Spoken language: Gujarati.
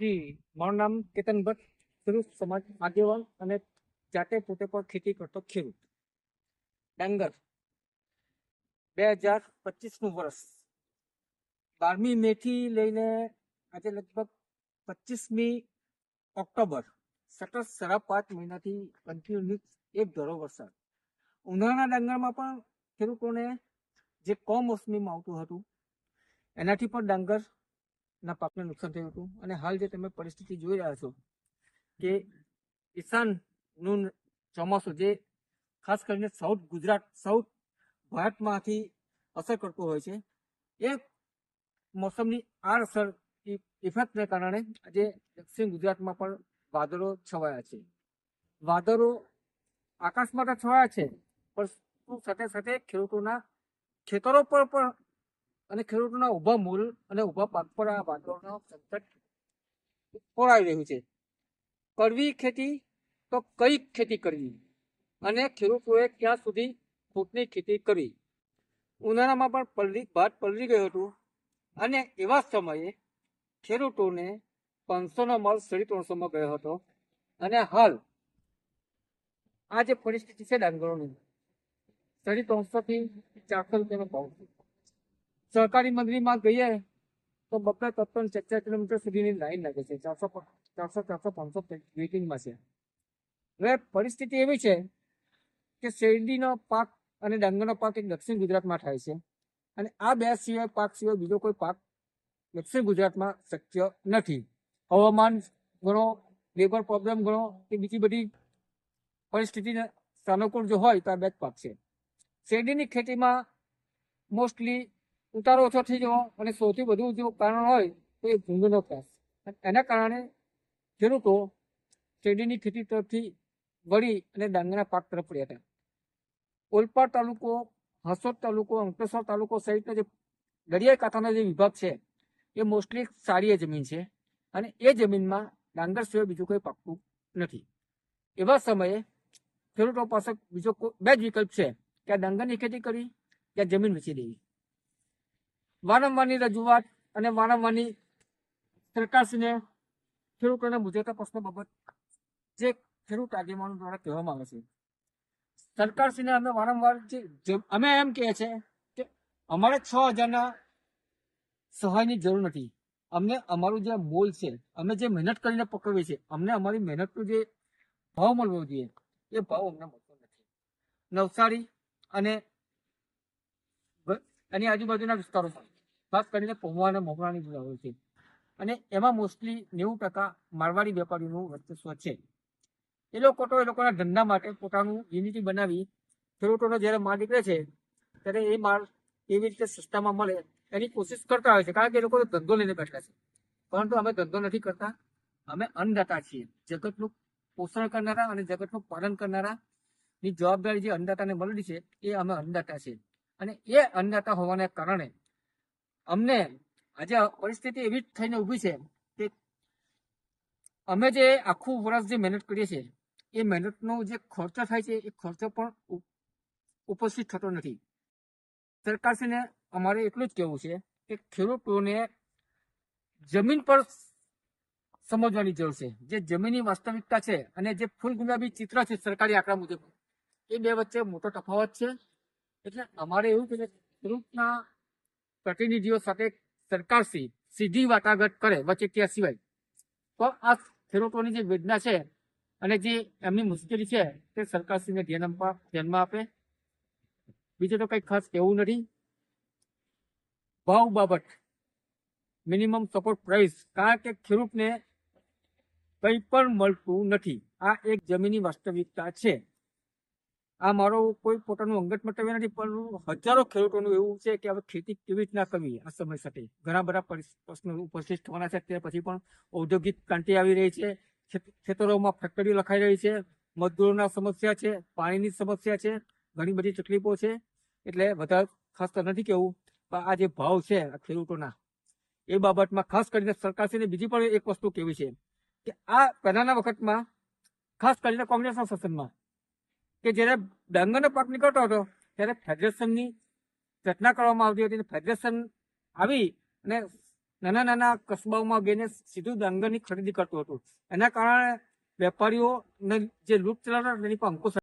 જી, મારું નામ કેતન ભટ્ટ, ખેડૂત સમાજ આગેવાન અને જાતે પોતે પણ ખેતી કરતો ખેડૂત. ડાંગર બે હજાર પચીસનું વર્ષ. બારમી મે થી લઈને આજે લગભગ પચીસમી ઓક્ટોબર, સતત સાડા પાંચ મહિનાથી કન્ટિન્યુ એક ધરો વરસાદ. ઉનાળાના ડાંગરમાં પણ ખેડૂતોને જે કમોસમીમાં આવતું હતું, એનાથી પણ ડાંગર ના પાકને નુકસાન થયું હતું. અને હાલ જે તમે પરિસ્થિતિ જોઈ રહ્યા છો કે ઈશાનનું ચોમાસું જે ખાસ કરીને સાઉથ ગુજરાત સાઉથ ભારતમાંથી અસર કરતું હોય છે એ મોસમની આ અસર ઇફેક્ટને કારણે આજે દક્ષિણ ગુજરાતમાં પણ વાદળો છવાયા છે. વાદળો આકાશમાં તો છવાયા છે પણ સાથે સાથે ખેડૂતોના ખેતરો પર પણ અને ખેડૂતોના ઊભા મૂલ અને ઊભા પાક પર આ વાદળોનો સંકટ પોરાઈ રહ્યું છે. કરવી ખેતી તો કઈ ખેતી કરવી? અને ખેડૂતોએ ક્યાં સુધી ફૂટની ખેતી કરવી? ઉનાળામાં પણ પલળી, ભાત પલળી ગયું હતું. અને એવા સમયે ખેડૂતોને પાંચસોનો માલ સાડી ત્રણસોમાં ગયો હતો. અને હાલ આ જે પરિસ્થિતિ છે ડાંગરોની, સાડી ત્રણસોથી ચારસો રૂપિયાનો ભાવ છે. સહકારી મંડળીમાં ગઈએ તો બબ્બે ત્રણ ચાર કિલોમીટર સુધીની લાઈન લાગે છે. ચારસો ચારસો ચારસો, પાંચસો વેઇટિંગમાં છે. હવે પરિસ્થિતિ એવી છે કે શેરડીનો પાક અને ડાંગરનો પાક એક દક્ષિણ ગુજરાતમાં થાય છે અને આ બે સિવાય પાક સિવાય બીજો કોઈ પાક દક્ષિણ ગુજરાતમાં શક્ય નથી. હવામાન ગણો લેબર પ્રોબ્લેમ ગણો કે બીજી બધી પરિસ્થિતિને સાનુકૂળ જો હોય તો આ બે જ પાક છે. શેરડીની ખેતીમાં મોસ્ટલી ઉતારો ઓછો થઈ જવો અને સૌથી વધુ જો કારણ હોય તો એ ભૂંગનો ત્રાસ. એના કારણે ખેડૂતો શેરડીની ખેતી તરફથી વળી અને ડાંગરના પાક તરફ પડ્યા હતા. ઓલપાડ તાલુકો, હસોદ તાલુકો, અંકલેશ્વર તાલુકો સહિતનો જે દરિયાઈ કાંઠાનો જે વિભાગ છે, એ મોસ્ટલી સારી જમીન છે અને એ જમીનમાં ડાંગર સિવાય બીજું કોઈ પાકતું નથી. એવા સમયે ખેડૂતો પાસે બીજો બે જ વિકલ્પ છે કે ડાંગરની ખેતી કરી કે જમીન વેચી દેવી. વારંવારની રજૂઆત અને વારંવારની સરકારશ્રીને ખેડૂતોને મુજબતા પ્રશ્નો બાબત જે ખેડૂત આગેવાનો દ્વારા કહેવામાં આવે છે. સરકારશ્રીને અમે વારંવાર જે અમે એમ કહે છે કે અમારે છ હજારના સહાયની જરૂર નથી. અમને અમારું જે મોલ છે, અમે જે મહેનત કરીને પકવીએ છીએ અમને અમારી મહેનતનું જે ભાવ મળવો જોઈએ, એ ભાવ અમને મળતો નથી. નવસારી અને એની આજુબાજુના વિસ્તારો ખાસ કરીને પૌવા અને મોગરાની બજારો છે. અને એમાં મોસ્ટલી નેવું ટકા મારવાડી વેપારીનું વર્ચસ્વ છે. એ લોકો તો એ લોકોના ધંધા માટે પોતાનું યુનિટી બનાવી ખેડૂતોનો જ્યારે માલ નીકળે છે, ત્યારે એ માલ કેવી રીતે સસ્તામાં મળે એની કોશિશ કરતા હોય છે, કારણ કે એ લોકો ધંધો લઈને બેઠા છે. પરંતુ અમે ધંધો નથી કરતા, અમે અન્નદાતા છીએ. જગતનું પોષણ કરનારા અને જગતનું પાલન કરનારા ની જવાબદારી જે અન્નદાતાને મળેલી છે, એ અમે અન્નદાતા છીએ. અને એ અન્નદાતા હોવાને કારણે અમને આજે પરિસ્થિતિ એવી થઈને ઊભી છે કે અમે જે આખું વર્ષ જે મહેનત કરીએ છીએ, એ મહેનતનો જે ખર્ચો થાય છે, એ ખર્ચો પણ ઉપ- ઉપસ્થિત થતો નથી. સરકારશ્રીને અમારે એટલું જ કહેવું છે કે ખેડૂતોને જમીન પર સમજવાની જરૂર છે. જે જમીનની વાસ્તવિકતા છે અને જે ફૂલ ગુલાબી ચિત્ર છે સરકારી આંકડા મુજબ, એ બે વચ્ચે મોટો તફાવત છે. એટલે અમારે એવું કે ખેડૂતના પ્રતિનિધિઓ સાથે સરકારશ્રી સીધી વાટાઘાટ કરે વચેટિયા સિવાય. તો આ ખેડૂતોની જે વેદના છે અને જે એમની મુશ્કેલી છે તે સરકારશ્રીને ધ્યાન ધ્યાનમાં આપે. બીજું તો કંઈ ખાસ કહેવું નથી. ભાવ બાબત. મિનિમમ સપોર્ટ પ્રાઇસ કારણ કે ખેડૂતને કંઈ પણ મળતું નથી. આ એક જમીની વાસ્તવિકતા છે. આ મારો કોઈ પોતાનું અંગત મતવ્ય નથી, પણ હજારો ખેડૂતોનું એવું છે કે હવે ખેતી કેવી રીતના કરવી આ સમય સાથે. ઘણા બધા પ્રશ્નો ઉપસ્થિત થવાના છે, તે પછી પણ ઔદ્યોગિક ક્રાંતિ આવી રહી છે, ખેત- ખેતરોમાં ફેક્ટરીઓ લખાઈ રહી છે, મજદૂરોના સમસ્યા છે, પાણીની સમસ્યા છે, ઘણી બધી તકલીફો છે, એટલે વધારે ખાસ તો નથી કેવું, પણ આ જે ભાવ છે ખેડૂતોના, એ બાબતમાં ખાસ કરીને સરકારશ્રીને બીજી પણ એક વસ્તુ કેવી છે કે આ પહેલાના વખતમાં ખાસ કરીને કોંગ્રેસના શાસનમાં કે જ્યારે ડાંગરનો પાક નીકળતો હતો, ત્યારે ફેડરેશનની રચના કરવામાં આવતી હતી ફેડરેશન આવી અને નાના નાના કસ્બાઓમાં ગઈને સીધું ડાંગરની ખરીદી કરતું હતું. એના કારણે વેપારીઓ જે લૂંટ ચલાવતા એની પર અંકુશ